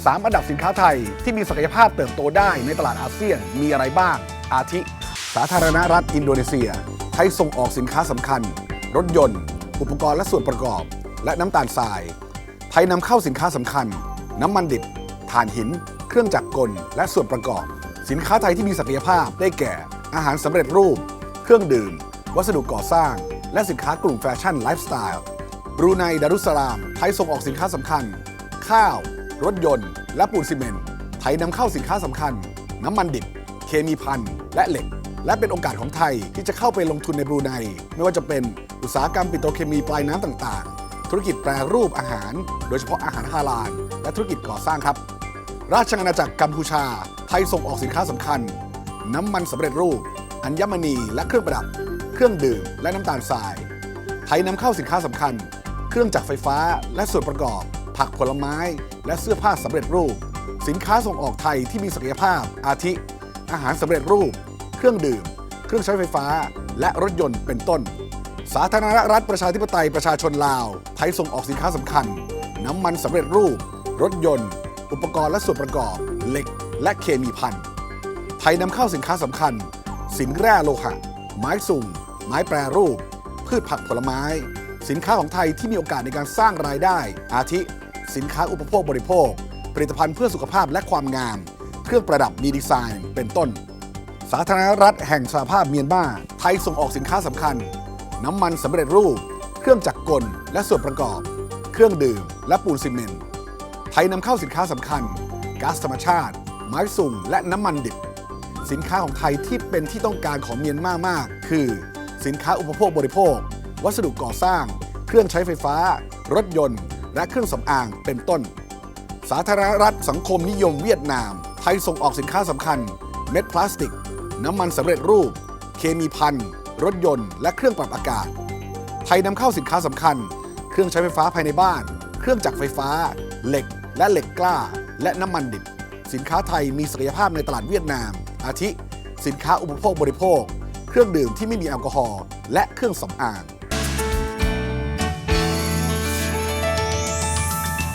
3 อันดับสินค้าไทย ที่มีศักยภาพเติบโตได้ในตลาดอาเซียนมีอะไรบ้าง อาทิ สาธารณรัฐอินโดนีเซีย ไทยส่งออกสินค้าสำคัญ รถยนต์ อุปกรณ์และส่วนประกอบ และน้ำตาลทราย ไทยนำเข้าสินค้าสำคัญ น้ำมันดิบถ่านหิน เครื่องจักรกล และส่วนประกอบ สินค้าไทยที่มีศักยภาพได้แก่ อาหารสำเร็จรูป เครื่องดื่ม วัสดุก่อสร้าง และสินค้ากลุ่มแฟชั่นไลฟ์สไตล์บรูไนดารุสลาม ไทยส่งออกสินค้าสำคัญ ข้าว รถยนต์ และปูนซีเมนต์ไทยนำเข้าสินค้าสำคัญ น้ำมันดิบ เคมีพันและเหล็ก และเป็นโอกาสของไทยที่จะเข้าไปลงทุนในบรูไน ไม่ว่าจะเป็นอุตสาหกรรมปิโตรเคมีปลายน้ำต่างๆ ธุรกิจแปรรูปอาหาร โดยเฉพาะอาหารฮาลาลและธุรกิจก่อสร้างครับ ราชอาณาจักรกัมพูชา ไทยส่งออกสินค้าสำคัญ น้ำมันสำเร็จรูป อัญมณีและเครื่องประดับ เครื่องดื่มและน้ำตาลทราย ไทยนำเข้าสินค้าสำคัญ เครื่องจักรไฟฟ้าและส่วนประกอบ ผักผลไม้ และเสื้อผ้าสำเร็จรูป สินค้าส่งออกไทยที่มีศักยภาพ อาทิ อาหารสำเร็จรูป เครื่องดื่ม เครื่องใช้ไฟฟ้า และรถยนต์เป็นต้น สาธารณรัฐประชาธิปไตยประชาชนลาว ไทยส่งออกสินค้าสำคัญ น้ำมันสำเร็จรูป รถยนต์ อุปกรณ์และส่วนประกอบ เหล็ก และเคมีพันไทยนำเข้าสินค้าสำคัญ สินแร่โลหะ ไม้สุ่ม ไม้แปรรูป พืชผักผลไม้สินค้าของไทยที่มีโอกาสในการสร้างรายได้ อาทิ สินค้าอุปโภคบริโภค ผลิตภัณฑ์เพื่อสุขภาพและความงาม เครื่องประดับมีดีไซน์ เป็นต้น สาธารณรัฐแห่งสหภาพเมียนมาไทยส่งออกสินค้าสำคัญ น้ำมันสำเร็จรูป เครื่องจักรกล และส่วนประกอบ เครื่องดื่ม และปูนซีเมนต์ไทยนำเข้าสินค้าสำคัญก๊าซธรรมชาติ ไม้สุ่มและน้ำมันดิบ สินค้าของไทยที่เป็นที่ต้องการของเมียนมามาก คือ สินค้าอุปโภคบริโภค วัสดุก่อสร้าง เครื่องใช้ไฟฟ้า รถยนต์ และเครื่องสำอางเป็นต้น สาธารณรัฐสังคมนิยมเวียดนาม ไทยส่งออกสินค้าสำคัญ เม็ดพลาสติก น้ำมันสำเร็จรูป เคมีพันรถยนต์ และเครื่องปรับอากาศ ไทยนำเข้าสินค้าสำคัญ เครื่องใช้ไฟฟ้าภายในบ้าน เครื่องจักรไฟฟ้า เหล็ก และเหล็กกล้า และน้ำมันดิบ สินค้าไทยมีศักยภาพในตลาดเวียดนาม อาทิ สินค้าอุปโภคบริโภค เครื่องดื่มที่ไม่มีแอลกอฮอล์และเครื่องสำอาง